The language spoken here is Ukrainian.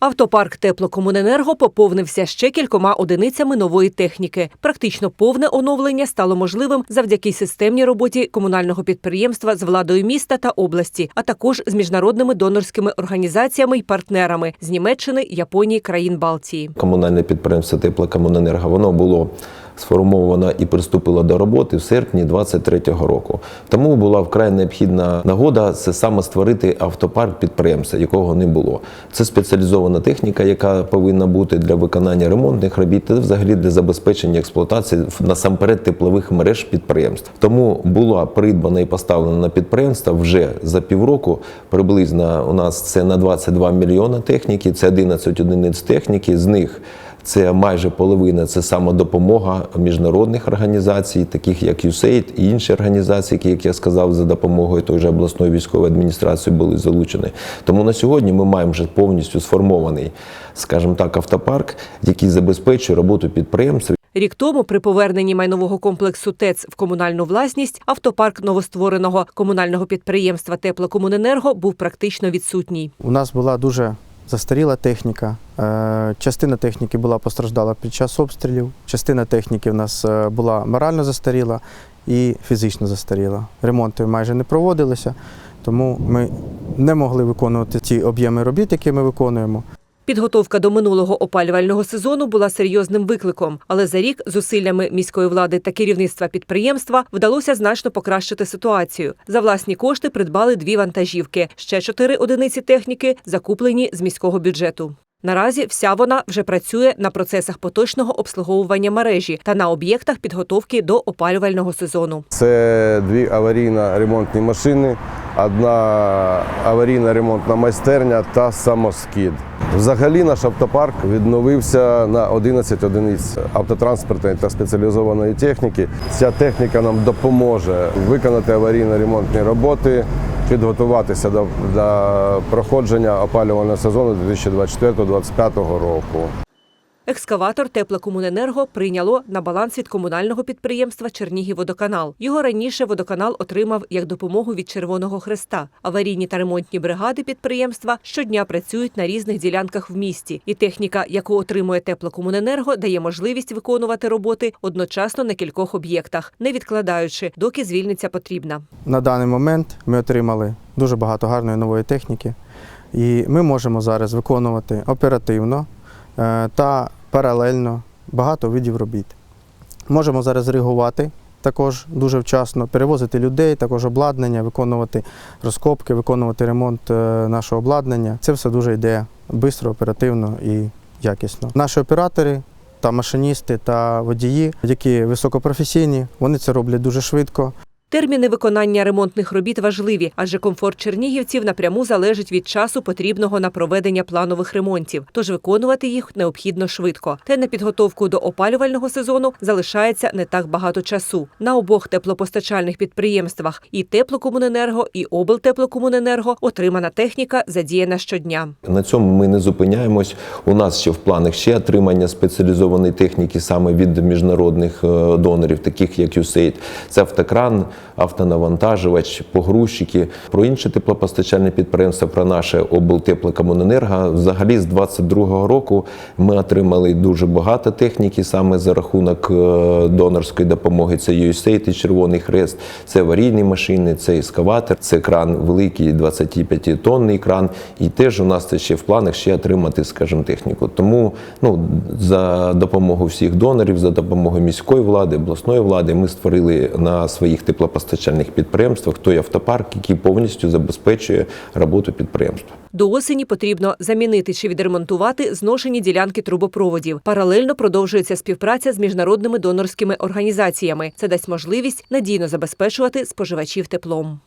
Автопарк Теплокомуненерго поповнився ще кількома одиницями нової техніки. Практично повне оновлення стало можливим завдяки системній роботі комунального підприємства з владою міста та області, а також з міжнародними донорськими організаціями й партнерами з Німеччини, Японії, країн Балтії. Комунальне підприємство Теплокомуненерго воно було сформовано і приступило до роботи в серпні 2023 року. Тому була вкрай необхідна нагода це саме створити автопарк підприємства, якого не було. Це спеціалізована техніка, яка повинна бути для виконання ремонтних робіт та взагалі для забезпечення експлуатації насамперед теплових мереж підприємств. Тому була придбана і поставлена на підприємство вже за півроку. Приблизно у нас це на 22 мільйони техніки, це 11 одиниць техніки. З них це майже половина це самодопомога міжнародних організацій, таких як USAID і інші організації, які, як я сказав, за допомогою той же обласної військової адміністрації були залучені. Тому на сьогодні ми маємо вже повністю сформований, скажімо так, автопарк, який забезпечує роботу підприємств. Рік тому, при поверненні майнового комплексу ТЕЦ в комунальну власність, автопарк новоствореного комунального підприємства Теплокомуненерго був практично відсутній. У нас була дуже застаріла техніка. Е, Частина техніки була постраждала під час обстрілів, частина техніки в нас е, була морально застаріла і фізично застаріла. Ремонти майже не проводилися, тому ми не могли виконувати ті об'єми робіт, які ми виконуємо. Підготовка до минулого опалювального сезону була серйозним викликом, але за рік зусиллями міської влади та керівництва підприємства вдалося значно покращити ситуацію. За власні кошти придбали дві вантажівки. Ще чотири одиниці техніки закуплені з міського бюджету. Наразі вся вона вже працює на процесах поточного обслуговування мережі та на об'єктах підготовки до опалювального сезону. Це дві аварійно-ремонтні машини, одна аварійна ремонтна майстерня та самоскид. Взагалі наш автопарк відновився на 11 одиниць автотранспортної та спеціалізованої техніки. Ця техніка нам допоможе виконати аварійно-ремонтні роботи, підготуватися до, до проходження опалювального сезону 2024-2025 року. Екскаватор Теплокомуненерго прийняло на баланс від комунального підприємства Чернігівводоканал. Його раніше водоканал отримав як допомогу від Червоного Хреста. Аварійні та ремонтні бригади підприємства щодня працюють на різних ділянках в місті, і техніка, яку отримує Теплокомуненерго, дає можливість виконувати роботи одночасно на кількох об'єктах, не відкладаючи, доки звільниться потрібна. На даний момент ми отримали дуже багато гарної нової техніки, і ми можемо зараз виконувати оперативно е, та паралельно багато видів робіт. Можемо зараз реагувати також дуже вчасно, перевозити людей, також обладнання, виконувати розкопки, виконувати ремонт е, нашого обладнання. Це все дуже йде швидко, оперативно і якісно. Наші оператори та машиністи та водії, які високопрофесійні, вони це роблять дуже швидко. Терміни виконання ремонтних робіт важливі, адже комфорт чернігівців напряму залежить від часу, потрібного на проведення планових ремонтів. Тож виконувати їх необхідно швидко. Та на підготовку до опалювального сезону залишається не так багато часу. На обох теплопостачальних підприємствах і теплокомуненерго, і облтеплокомуненерго отримана техніка задіяна щодня. На цьому ми не зупиняємось. У нас ще в планах ще отримання спеціалізованої техніки саме від міжнародних е, донорів, таких як USAID. Це автокран, автонавантажувач, погрузчики. Про інші теплопостачальні підприємства, про наше облтеплокомуненерго. Взагалі з 22-го року ми отримали дуже багато техніки саме за рахунок е, донорської допомоги. Це USAID і Червоний Хрест, це аварійні машини, це ескаватор, це кран великий 25-тонний кран. І теж у нас це ще в планах ще отримати, скажімо, техніку. Тому ну, за допомогою всіх донорів, за допомогою міської влади, обласної влади, ми створили на своїх теплопостачальних підприємствах той автопарк, який повністю забезпечує роботу підприємства. До осені потрібно замінити чи відремонтувати зношені ділянки трубопроводів. Паралельно продовжується співпраця з міжнародними донорськими організаціями. Це дасть можливість надійно забезпечувати споживачів теплом.